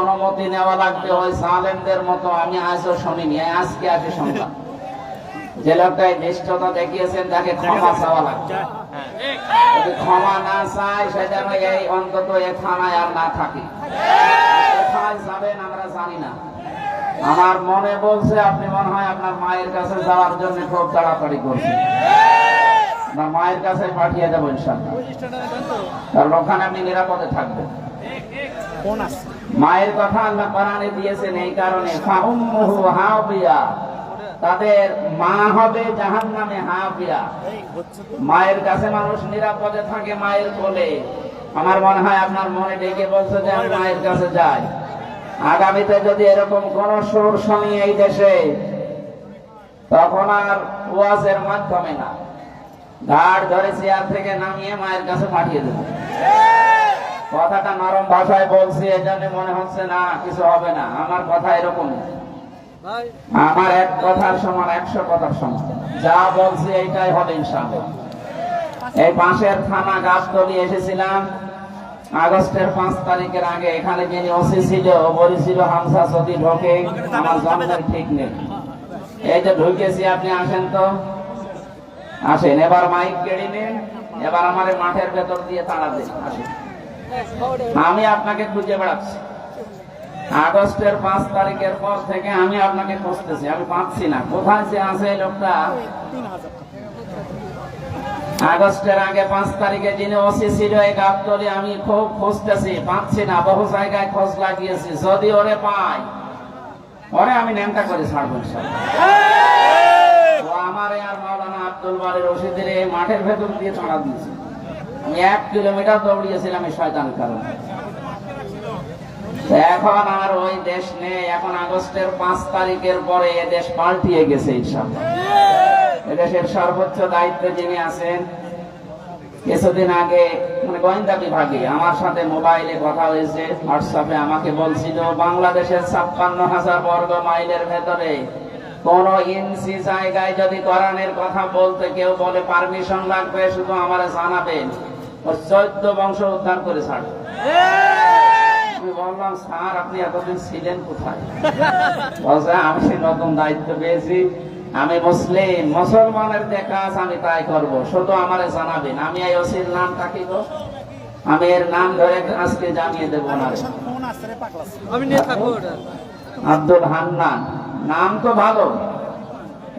অনুমতি নেওয়া লাগবে ওই মতো আমি আজও শুনিনি আজকে যে দেখিয়েছেন, তাকে ক্ষমা চাওয়া লাগবে। ক্ষমা না চায় এই অন্তত এ থানায় আর না থাকে। আমার মনে বলছে, আপনি মনে হয় আপনার মায়ের কাছে যাওয়ার জন্য খুব তাড়াতাড়ি করছেন। আপনার মায়ের কাছে পাঠিয়ে দেবো ইনশাল্লাহ ওখানে আপনি নিরাপদে থাকবেন। মায়ের কথা আল্লাহ কোরআনে দিয়েছেন এই কারণে তাদের মা হবে জাহান্নামে হাবিয়া মায়ের কাছে মানুষ নিরাপদে থাকে মায়ের কোলে। আমার মনে হয় আপনার মনে ডেকে বলছে যে আমি মায়ের কাছে যাই। আগামীতে যদি এরকম কোন সুর শুনি এই দেশে, তখন আর ওয়াজের মাধ্যমে না। ঘাড় ধরে চেয়ার থেকে নামিয়ে মায়ের কাছে পাঠিয়ে দেবো। কথাটা নরম ভাষায় বলছি এই জন্য মনে হচ্ছে না কিছু হবে না। আমার কথা এরকম। আমার এক কথার সমান একশো কথার সমান। যা বলছি এইটাই হবে ইনশাআল্লাহ। এই পাশের থানা গাছতলি এসেছিলাম। আগস্টের পাঁচ তারিখের আগে এখানে যিনি ওসি ছিল বলেছিল হামসা যদি ঢোকে। আমার জন্মের ঠিক নেই। এই যে ঢুকেছি আপনি আসেন তো। আসেন এবার মাইক কেড়ে নিন এবার আমার মাঠের ভেতর দিয়ে তাড়া দিন আসেন। আমি আপনাকে খুঁজে বেড়াচ্ছি। আগস্টের পাঁচ তারিখের পর থেকে আমি আপনাকে খুঁজতেছি আমি পাচ্ছি না। কোথায় যে আছে লোকটা? আগস্টের আগে পাঁচ তারিখে যিনি ওসি ছিল এই গাবতলি আমি খুব খুঁজতেছি পাচ্ছি না বহু জায়গায় খোঁজ লাগিয়েছি। যদি ওরে পাই ওরে আমি নেমটা করে ছাড়বো। আমার আর সর্বোচ্চ দায়িত্বে যিনি আছেন, কিছুদিন আগে মানে গোয়েন্দা বিভাগে আমার সাথে মোবাইলে কথা হয়েছে, হোয়াটসঅ্যাপে আমাকে বলছিল, বাংলাদেশের ছাপ্পান্ন হাজার বর্গ মাইলের ভেতরে কোন ইঞ্চি জায়গায় যদি কোরআনের কথা বলতে কেউ বলে পারমিশন লাগবে শুধু আমার জানাবেন। ওর চৈদ্দ বংশ উদ্ধার করে ছাড়বে আমি বললাম স্যার আপনি এতদিন ছিলেন কোথায়? বলছে আমি নতুন দায়িত্ব পেয়েছি। আমি মুসলিম মুসলমানের যে কাজ আমি তাই করব। শুধু আমার জানাবেন। আমি এই ওসির নাম গো? আমি এর নাম ধরে আজকে জানিয়ে দেবো না থাকব আব্দুল হান্নান। নাম তো ভালো।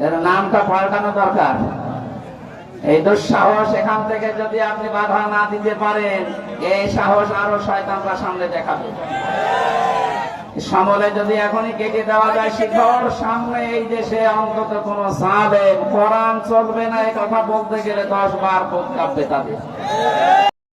এর নামটা পাল্টানো দরকার। এই দুঃসাহস এখান থেকে যদি আপনি বাধা না দিতে পারেন, এই সাহস আরও শয়তানরা সামনে দেখাবে। সমলে যদি এখনই কেটে দেওয়া যায়, শিখর সামনে এই দেশে অন্তত কোন সাবেক কোরআন চলবে না এই কথা বলতে গেলে দশ বার বোধ কাঁপবে তাদের।